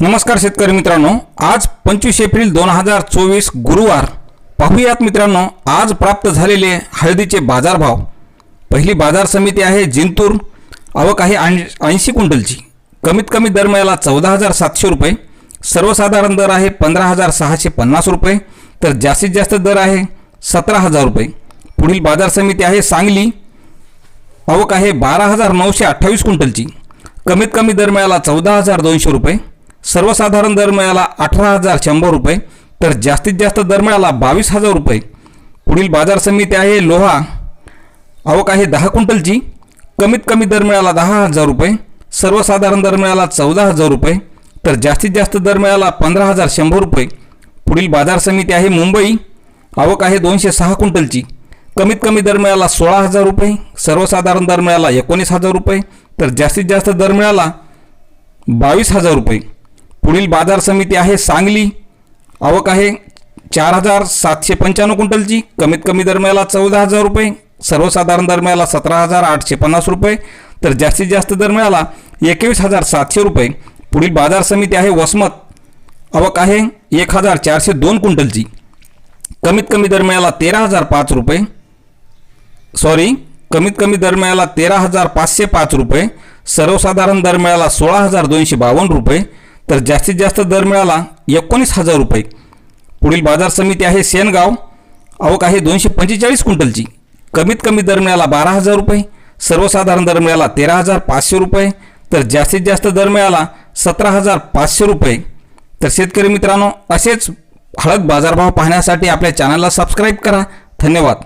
नमस्कार शेतकरी मित्रांनो आज पंचवीस एप्रिल दोन हजार चोवीस गुरुवार. पाहूयात मित्रांनो आज प्राप्त झालेले हळदीचे बाजारभाव. पहिली बाजार समिती आहे जिंतूर आवक आहे ऐंशी क्विंटलची. कमीत कमी दर मिळाला चौदा हजार सातशे रुपये. सर्वसाधारण दर आहे पंधरा हजार सहाशे पन्नास रुपये. तर जास्तीत जास्त दर आहे सतरा हजार रुपये. पुढील बाजार समिती आहे सांगली आवक आहे बारा हजार नऊशे अठ्ठावीस क्विंटलची. कमीत कमी दर मिळाला चौदा हजार दोनशे रुपये. सर्वसाधारण दर मिळाला अठरा हजार शंभर रुपये तर जास्तीत जास्त दर मिळाला बावीस हजार रुपये. पुढील बाजार समिती आहे लोहा. आवक आहे दहा क्विंटलची. कमीत कमी दर मिळाला दहा हजार रुपये सर्वसाधारण दर मिळाला चौदा हजार रुपये तर जास्तीत जास्त दर मिळाला पंधरा हजार शंभर रुपये. पुढील बाजार समिती आहे मुंबई. आवक आहे दोनशे सहा क्विंटलची. कमीत कमी दर मिळाला सोळा हजार रुपये सर्वसाधारण दर मिळाला एकोणीस हजार रुपये तर जास्तीत जास्त दर मिळाला बावीस हजार रुपये. पुढील बाजार समिती आहे सांगली. आवक आहे चार हजार सातशे पंच्याण्णव क्विंटलची. कमीत कमी दरम्याला चौदा हजार रुपये. सर्वसाधारण दरम्याला सतरा हजार आठशे पन्नास रुपये. तर जास्तीत जास्त दर मिळाला एकवीस हजार सातशे रुपये. पुढील बाजार समिती आहे वसमत. आवक आहे एक हजार चारशे दोन क्विंटलची. कमीत कमी दरम्याला तेरा हजार पाच रुपये. सॉरी कमीत कमी दरम्याला तेरा हजार पाचशे पाच रुपये. सर्वसाधारण दरम्याला सोळा हजार दोनशे बावन्न रुपये. तर जास्तीत जास्त दर मिळाला एकोणीस हजार रुपये. पुढील बाजार समिती आहे सेनगाव. आवक आहे दोनशे पंचेचाळीस क्विंटलची. कमीत कमी दर मिळाला बारा हजार रुपये. सर्वसाधारण दर मिळाला तेरा हजार पाचशे रुपये. तर जास्तीत जास्त दर मिळाला सतरा हजार पाचशे रुपये. तर शेतकरी मित्रांनो असेच हळद बाजारभाव पाहण्यासाठी आपल्या चॅनलला सबस्क्राईब करा. धन्यवाद.